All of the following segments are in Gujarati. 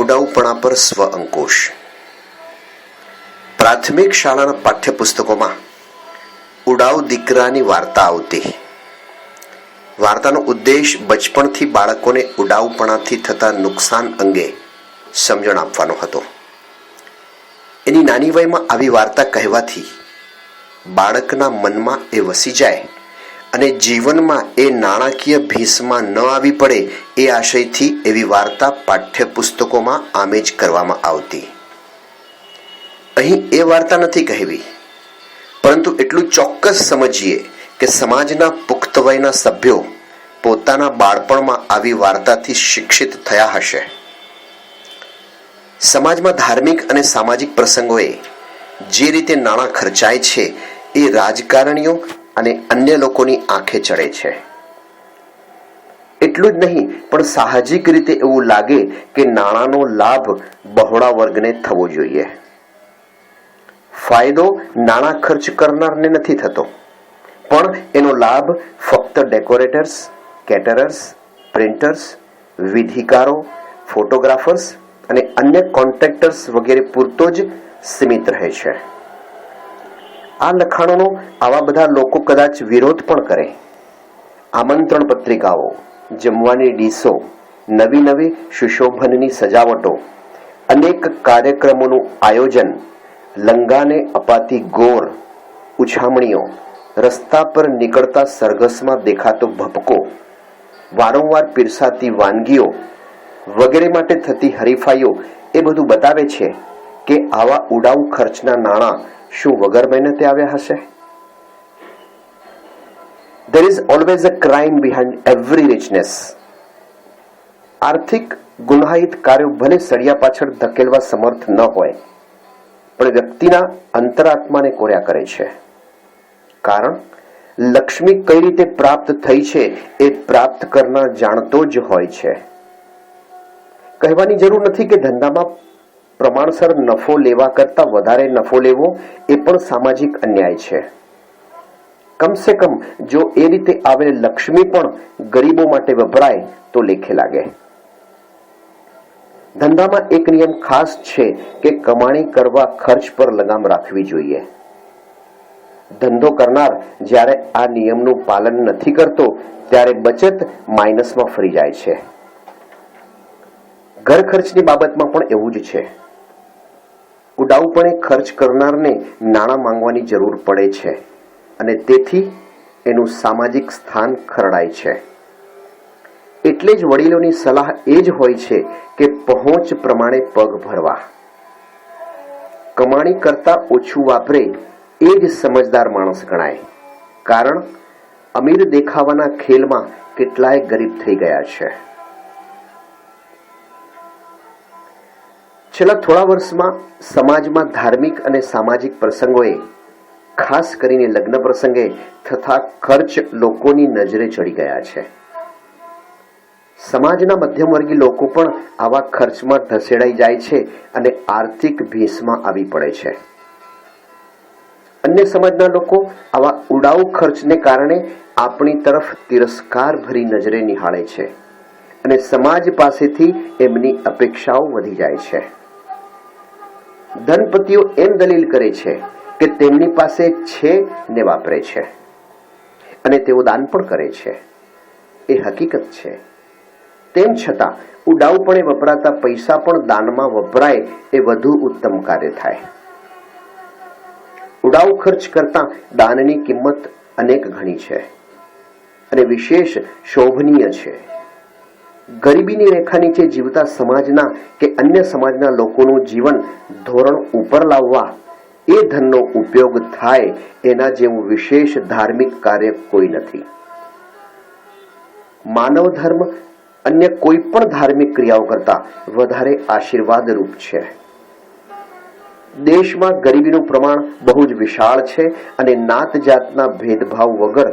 ઉડાઉપણા પર સ્વ અંકુશ. પ્રાથમિક શાળાના પાઠ્યપુસ્તકોમાં ઉડાઉ દીકરાની વાર્તા આવતી. વાર્તાનો ઉદ્દેશ બચપણથી બાળકોને ઉડાઉપણાથી થતા નુકસાન અંગે સમજણ આપવાનો હતો. એની નાની વયમાં આવી વાર્તા કહેવાથી બાળકના મનમાં એ વસી જાય અને જીવનમાં એ નાણાકીય ભીસમાં ન આવી પડે એ આશયથી એવી વાર્તા પાઠ્યપુસ્તકોમાં આમેજ કરવામાં આવતી. અહીં એ વાર્તા નથી કહેવી. પરંતુ એટલું ચોક્કસ સમજીએ કે સમાજના પુખ્ત વયના સભ્યો પોતાના બાળપણમાં આવી વાર્તાથી શિક્ષિત થયા હશે. સમાજમાં ધાર્મિક અને સામાજિક પ્રસંગોએ જે રીતે નાણાં ખર્ચાય છે એ રાજકારણીઓ અને અન્ય લોકોની આંખે ચડે છે. એટલું જ નહીં, પણ સાહજિક રીતે એવું લાગે કે નાણાંનો લાભ બહોળા વર્ગને થવો જોઈએ. ફાયદો નાણાં ખર્ચ કરનારને નથી થતો, પણ એનો લાભ ફક્ત ડેકોરેટર્સ, કેટરર્સ, પ્રિન્ટર્સ, વિધિકારો, ફોટોગ્રાફર્સ અને અન્ય કોન્ટ્રાક્ટર્સ વગેરે પૂરતો જ સીમિત રહે છે. આ લખાણોનો આવા બધા લોકો કદાચ વિરોધ પણ કરે. આમંત્રણ પત્રિકાઓ, જમવાની ડીશો, નવી નવી સુશોભનની સજાવટો, અનેક કાર્યક્રમોનું આયોજન, લંગાને અપાતી ગોર ઉછામણીઓ, રસ્તા પર નીકળતા સરઘસમાં દેખાતો ભપકો વારંવાર પીરસાતી વાનગીઓ વગેરે માટે થતી હરીફાઈઓ એ બધું બતાવે છે. કે આવા ઉડાઉ ખર્ચના નાણાં શું વગર મહેનતે આવ્યા હશે? There is always a crime behind every richness આર્થિક ગુનાહિત કાર્યો ભલે સળિયા પાછળ ધકેલવા સમર્થ ન હોય, પણ વ્યક્તિના અંતરાત્માને કોર્યા કરે છે. કારણ, લક્ષ્મી કઈ રીતે પ્રાપ્ત થઈ છે એ પ્રાપ્ત કરનાર જાણતો જ હોય છે. કહેવાની જરૂર નથી કે ધંધામાં પ્રમાણસર નફો લેવા કરતા વધારે નફો લેવો એ પણ સામાજિક અન્યાય છે. કમસે કમ જો એ રીતે આવેલ લક્ષ્મી પણ ગરીબો માટે વપરાય તો લેખે લાગે. ધંધામાં એક નિયમ ખાસ છે કે કમાણી કરવા ખર્ચ પર લગામ રાખવી જોઈએ. ધંધો કરનાર જ્યારે આ નિયમનું પાલન નથી કરતો, ત્યારે બચત માઇનસમાં ફરી જાય છે. ઘર ખર્ચની બાબતમાં પણ એવું જ છે. ઉડાઉપણે ખર્ચ કરનારને નાણાં માંગવાની જરૂર પડે છે અને તેથી એનું સામાજિક સ્થાન ખરડાય છે. એટલે જ વડીલોની સલાહ એ જ હોય છે કે પહોંચ પ્રમાણે પગ ભરવા. કમાણી કરતા ઓછું વાપરે એ જ સમજદાર માણસ ગણાય. કારણ, અમીર દેખાવાના ખેલમાં કેટલાય ગરીબ થઈ ગયા છે. છેલ્લા થોડા વર્ષમાં સમાજમાં ધાર્મિક અને સામાજિક પ્રસંગોએ, ખાસ કરીને લગ્ન પ્રસંગે થતા ખર્ચ લોકોની નજરે ચડી ગયા છે. સમાજના મધ્યમવર્ગી લોકો પણ આવા ખર્ચમાં ઢસેડાઈ જાય છે અને આર્થિક ભેસમાં આવી પડે છે. અન્ય સમાજના લોકો આવા ઉડાઉ ખર્ચને કારણે આપણી તરફ તિરસ્કાર ભરી નજરે નિહાળે છે અને સમાજ પાસેથી એમની અપેક્ષાઓ વધી જાય છે. ધનપતિઓ એમ દલીલ કરે છે કે તેમની પાસે છે ને વાપરે છે. અને તેઓ દાન પણ કરે છે. એ હકીકત છે. તેમ છતાં ઉડાઉપણે વપરાતા પૈસા પણ દાનમાં વપરાય એ વધુ ઉત્તમ કાર્ય થાય. ઉડાઉ ખર્ચ કરતા દાનની કિંમત અનેક ઘણી છે. અને વિશેષ શોભનીય છે. ગરીબીની રેખા નીચે જીવતા સમાજના કે અન્ય સમાજના લોકોનું જીવન ધોરણ ઉપર લાવવા એ ધનનો ઉપયોગ થાય એના જેવું વિશેષ ધાર્મિક કાર્ય કોઈ નથી. માનવ ધર્મ અન્ય કોઈ પણ ધાર્મિક ક્રિયાઓ કરતા વધારે આશીર્વાદરૂપ છે. દેશમાં ગરીબીનું પ્રમાણ બહુ જ વિશાળ છે અને નાત જાતના ભેદભાવ વગર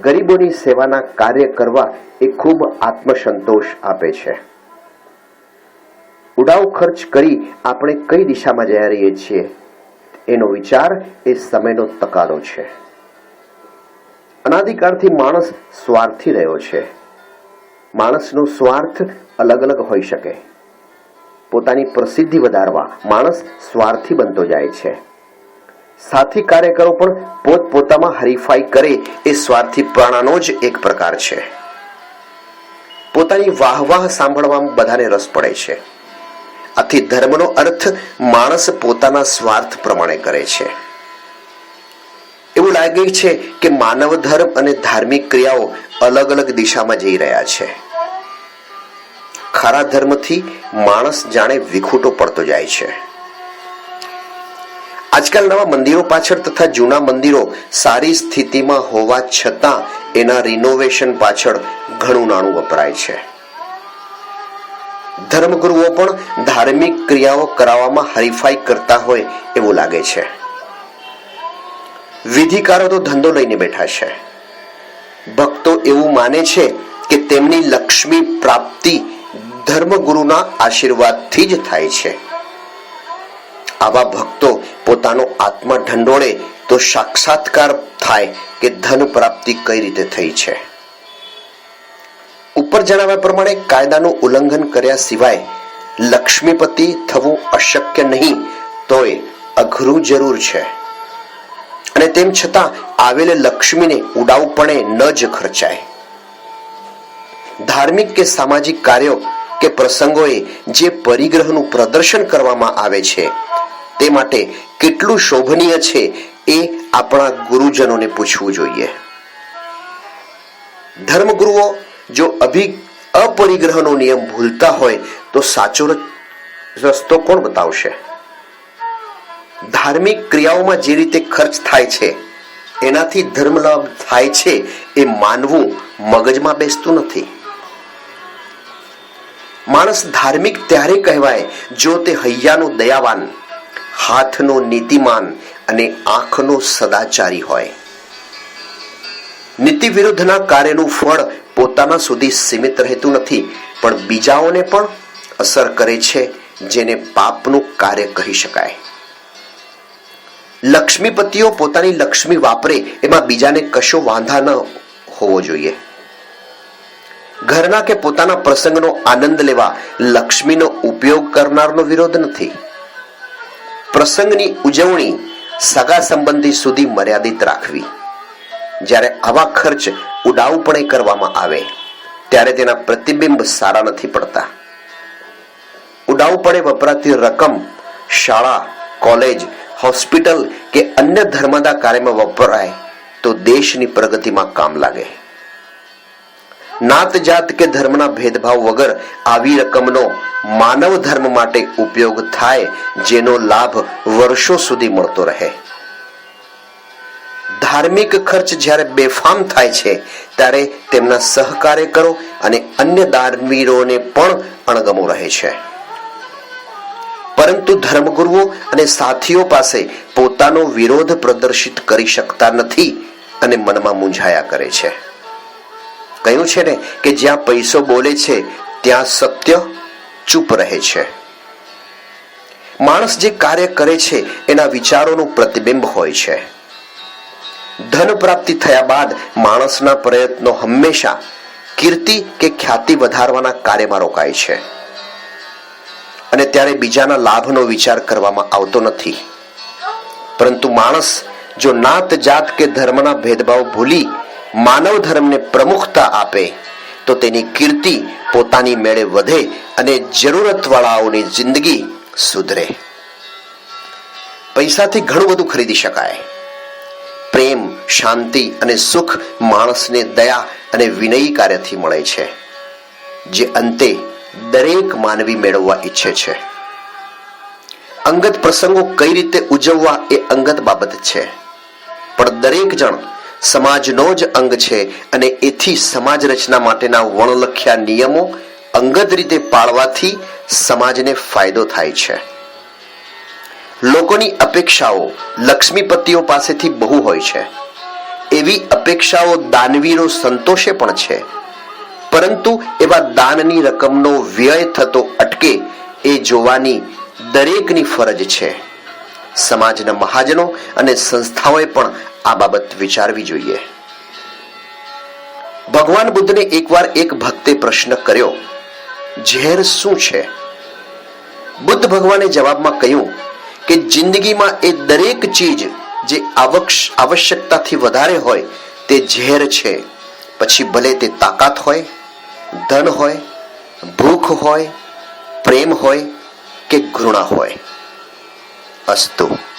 ગરીબોની સેવાના કાર્ય કરવા એ ખૂબ આત્મસંતોષ આપે છે. ઉડાવ ખર્ચ કરી આપણે કઈ દિશામાં જઈ રહીએ છીએ? એનો વિચાર એ સમયનો તકારો છે. અનાધિકારથી માણસ સ્વાર્થી રહ્યો છે. માણસનો સ્વાર્થ અલગ અલગ હોઈ શકે. પોતાની પ્રસિદ્ધિ વધારવા માણસ સ્વાર્થી બનતો જાય છે. સાથી કાર્યકરો પણ પોતપોતામાં હરીફાઈ કરે એ સ્વાર્થી પ્રાણાનો જ એક પ્રકાર છે. પોતાની વાહવાહ સાંભળવામાં બધાને રસ પડે છે. આથી ધર્મનો અર્થ માણસ પોતાના સ્વાર્થ પ્રમાણે કરે છે. એવું લાગે છે કે માનવ ધર્મ અને ધાર્મિક ક્રિયાઓ અલગ અલગ દિશામાં જઈ રહ્યા છે. ખરા ધર્મથી માણસ જાણે વિખૂટો પડતો જાય છે. આજકાલ નવા મંદિરો પાછળ તથા જૂના મંદિરો સારી સ્થિતિમાં હોવા છતાં એના રિનોવેશન પાછળ ઘણું નાણું વપરાય છે. ધર્મગુરુઓ પણ ધાર્મિક ક્રિયાઓ કરાવવામાં હરીફાઈ કરતા હોય એવું લાગે છે. વિધિકારો તો ધંધો લઈને બેઠા છે. ભક્તો એવું માને છે કે તેમની લક્ષ્મી પ્રાપ્તિ ધર્મગુરુના આશીર્વાદથી જ થાય છે. આવા ભક્તો પોતાનો આત્મા ઢંડોળે તો સાક્ષાત્કાર થાય કે ધન પ્રાપ્તિ કઈ રીતે થઈ છે. ઉપર જણાવ્યા પ્રમાણે કાયદાનું ઉલ્લંઘન કર્યા સિવાય લક્ષ્મીપતિ થવું અશક્ય નહીં, તોય અઘરું જરૂર છે. અને તેમ છતાં આવેલે લક્ષ્મીને ઉડાવપણે ન જ ખર્ચાય. ધાર્મિક કે સામાજિક કાર્યો કે પ્રસંગોએ જે પરિગ્રહનું પ્રદર્શન કરવામાં આવે છે તે માટે કેટલું શોભનીય છે એ આપણા ગુરુજનોને પૂછવું જોઈએ. ધર્મગુરુઓ જો અભિ, અપરિગ્રહનો નિયમ ભૂલતા હોય તો સાચો રસ્તો કોણ બતાવશે? ધાર્મિક ક્રિયાઓમાં જે રીતે ખર્ચ થાય છે, એનાથી ધર્મ લાભ થાય છે એ માનવું મગજમાં બેસતું નથી. માણસ ધાર્મિક ત્યારે કહેવાય જો તે હૈયાનો દયાવાન હાથનો નીતિમાન અને આંખનો સદાચારી હોય. નીતિ વિરુદ્ધના કાર્યનું ફળ પોતાના સુધી સીમિત રહેતું નથી, પણ બીજાઓને પણ અસર કરે છે જેને પાપનું કાર્ય કહી શકાય. લક્ષ્મીપતિઓ પોતાની લક્ષ્મી વાપરે, એમાં બીજાને કશો વાંધા ન હોવો જોઈએ. ઘરના કે પોતાના પ્રસંગનો આનંદ લેવા લક્ષ્મીનો ઉપયોગ કરનારનો વિરોધ નથી. પ્રસંગની ઉજવણી સગા સંબંધી સુધી મર્યાદિત રાખવી. જ્યારે આવા ખર્ચ ઉડાઉપણે કરવામાં આવે, ત્યારે તેના પ્રતિબિંબ સારા નથી પડતા. ઉડાઉપણે વપરાતી રકમ, શાળા, કોલેજ, હોસ્પિટલ કે અન્ય ધર્મના કાર્યમાં વપરાય તો દેશની પ્રગતિમાં કામ લાગે. નાત જાત કે ધર્મના ભેદભાવ વગર આવી રકમનો માનવ ધર્મ માટે ઉપયોગ થાય, જેનો લાભ વર્ષો સુધી મળતો રહે. ધાર્મિક ખર્ચ જ્યારે બેફામ થાય છે, ત્યારે તેમના સહકાર્યકરો અને અન્ય દાનવીરોને પણ અણગમો રહે છે. પરંતુ ધર્મગુરુઓ અને સાથીઓ પાસે પોતાનો વિરોધ પ્રદર્શિત કરી શકતા નથી અને મનમાં મૂંઝાયા કરે છે. કહ્યું છે ને કે જ્યાં પૈસો બોલે છે, ત્યાં સત્ય ચૂપ રહે છે. માણસ જે કાર્ય કરે છે, એના વિચારોનું પ્રતિબિંબ હોય છે. ધન પ્રાપ્તિ થયા બાદ માણસના પ્રયત્નો હંમેશા કીર્તિ કે ખ્યાતિ વધારવાના કાર્યમાં રોકાય છે. અને ત્યારે બીજાના લાભનો વિચાર કરવામાં આવતો નથી. પરંતુ માણસ જો નાત જાત કે ધર્મના ભેદભાવ ભૂલી માનવ ધર્મને પ્રમુખતા આપે, તો તેની કીર્તિ પોતાની મેળે વધે અને જરૂરતવાળાઓની જિંદગી સુધરે. પૈસાથી ઘણું બધું ખરીદી શકાય. પ્રેમ, શાંતિ અને સુખ માણસને દયા અને વિનયી કાર્યથી મળે છે, જે અંતે દરેક માનવી મેળવવા ઈચ્છે છે. અંગત પ્રસંગો કઈ રીતે ઉજવવા એ અંગત બાબત છે, પણ દરેક જણ સમાજનો જ અંગ છે અને એથી સમાજ રચના માટેના વણલખ્યા નિયમો અંગત રીતે પાળવાથી સમાજને ફાયદો થાય છે. લોકોની અપેક્ષાઓ લક્ષ્મીપતિઓ પાસેથી બહુ હોય છે. એવી અપેક્ષાઓ દાનવીરો સંતોષે પણ છે. પરંતુ એવા દાનની રકમનો વ્યય થતો અટકે એ જોવાની દરેકની ફરજ છે. સમાજના મહાજનો અને સંસ્થાઓએ પણ આ બાબત વિચારવી જોઈએ. ભગવાન બુદ્ધને એકવાર એક ભક્તે પ્રશ્ન કર્યો, ઝેર શું છે? બુદ્ધ ભગવાને જવાબમાં કહ્યું કે જિંદગીમાં એ દરેક ચીજ જે આવશ્યકતાથી વધારે હોય તે ઝેર છે. પછી ભલે તે તાકાત હોય, ધન હોય, ભૂખ હોય, પ્રેમ હોય કે ઘૃણા હોય. capacitou.